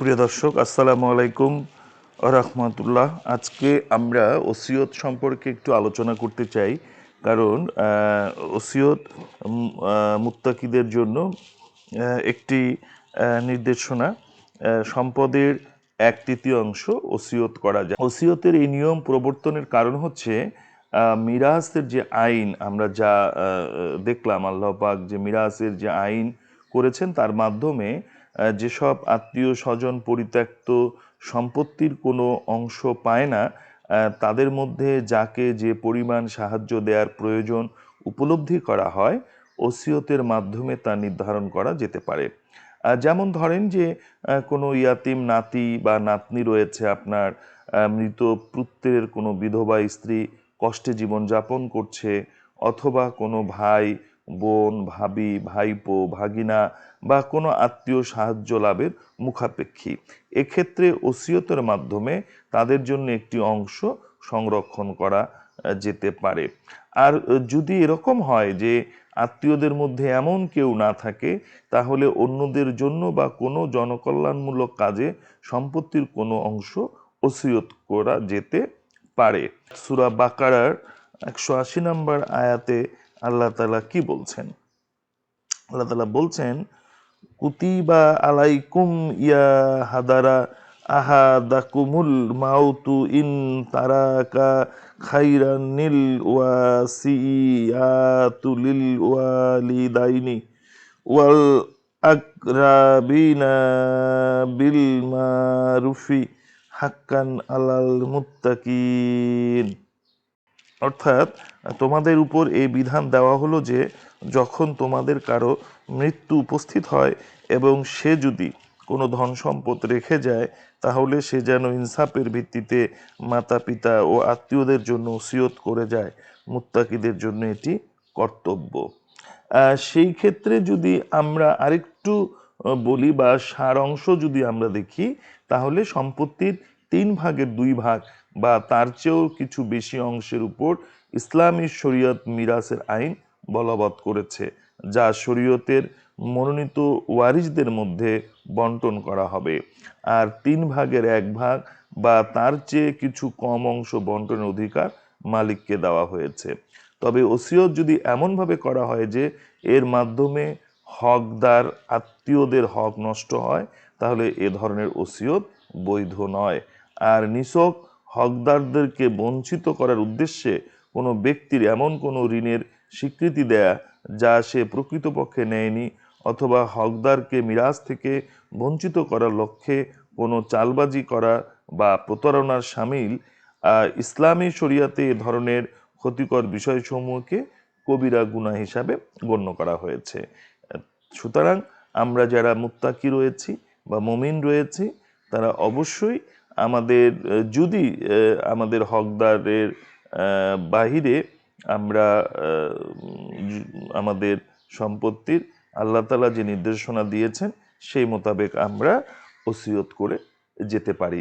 প্রিয় দর্শক আসসালামু আলাইকুম রহমতুল্লাহ। আজকে আমরা ওসিয়ত সম্পর্কে একটু আলোচনা করতে চাই কারণ ওসিয়ত মুত্তাকিদের জন্য একটি নির্দেশনা সম্পদের এক তৃতীয়াংশ ওসিয়ত করা যায়। ওসিয়তের এই নিয়ম প্রবর্তনের কারণ হচ্ছে আহ, মিরাসের যে আইন আমরা যা দেখলাম আল্লাহ পাক যে মিরাসের যে আইন করেছেন তার মাধ্যমে যেসব আত্মীয় স্বজন পরিত্যক্ত সম্পত্তির কোনো অংশ পায় না তাদের মধ্যে যাকে যে পরিমাণ সাহায্য দেওয়ার প্রয়োজন উপলব্ধি করা হয়, ওসিয়তের মাধ্যমে তা নির্ধারণ করা যেতে পারে। যেমন ধরেন যে কোনো ইয়াতিম নাতি বা নাতনি রয়েছে আপনার মৃত পুত্রের কোনো বিধবা স্ত্রী কষ্টে জীবনযাপন করছে, অথবা কোনো ভাই বোন, ভাবি, ভাইপো, ভাগিনা বা কোনো আত্মীয় সাহায্য লাভের মুখাপেক্ষী। এক্ষেত্রে ওসিয়তের মাধ্যমে তাদের জন্য একটি অংশ সংরক্ষণ করা যেতে পারে। আর যদি এরকম হয় যে আত্মীয়দের মধ্যে এমন কেউ না থাকে, তাহলে অন্যদের জন্য বা কোনো জনকল্যাণমূলক কাজে সম্পত্তির কোনো অংশ ওসিয়ত করা যেতে পারে। সুরা বাকারার একশো আশি নম্বর আয়াতে আল্লাহ তালা কি বলছেন? আল্লাহ তালা বলছেন, কুতিবা আলাইকুম ইয়া হাদারা আহাদাকুমুল মাউতু ইন তারাকা খাইরান নীল ওয়াসিয়াতু লিল ওয়ালিদাইনি ওয়াল আকরাবিনা বিল মারুফি হাক্কান আলাল মুত্তাকিন। অর্থাৎ তোমাদের উপর এই বিধান দেওয়া হলো যে যখন তোমাদের কারও মৃত্যু উপস্থিত হয় এবং সে যদি কোনো ধন সম্পদ রেখে যায়, তাহলে সে যেন ইনসাফের ভিত্তিতে মাতা পিতা ও আত্মীয়দের জন্য ওসিয়ত করে যায়। মুত্তাকিদের জন্য এটি কর্তব্য। সেই ক্ষেত্রে যদি আমরা আরেকটু বলি বা সার অংশ যদি আমরা দেখি, তাহলে সম্পত্তির তিন ভাগের দুই ভাগ বা তার চেয়েও কিছু বেশি অংশের উপর ইসলামী শরীয়ত মিরাসের আইন বলবৎ করেছে, যা শরীয়তের মনোনীত ওয়ারিসদের মধ্যে বন্টন করা হবে। আর তিন ভাগের এক ভাগ বা তার চেয়ে কিছু কম অংশ বন্টনের অধিকার মালিককে দেওয়া হয়েছে। তবে ওসিয়ত যদি এমনভাবে করা হয় যে এর মাধ্যমে হকদার আত্মীয়দের হক নষ্ট হয়, তাহলে এ ধরনের ওসিয়ত বৈধ নয়। আর নিছক হকদারদেরকে বঞ্চিত করার উদ্দেশ্যে কোনো ব্যক্তির এমন কোনো ঋণের স্বীকৃতি দেয়া যা সে প্রকৃতপক্ষে নেয়নি অথবা হকদারকে মিরাজ থেকে বঞ্চিত করার লক্ষ্যে কোনো চালবাজি করা বা প্রতারণার সামিল ইসলামী শরিয়াতে এ ধরনের ক্ষতিকর বিষয়সমূহকে কবিরা গুনাহ হিসাবে গণ্য করা হয়েছে। সুতরাং আমরা যারা মুত্তাকি রয়েছি বা মমিন রয়েছি, তারা অবশ্যই আমাদের যদি আমাদের হকদারের বাহিরে আমরা আমাদের সম্পত্তির আল্লাহ তালা যে নির্দেশনা দিয়েছেন, সেই মোতাবেক আমরা ওসিয়ত করে যেতে পারি।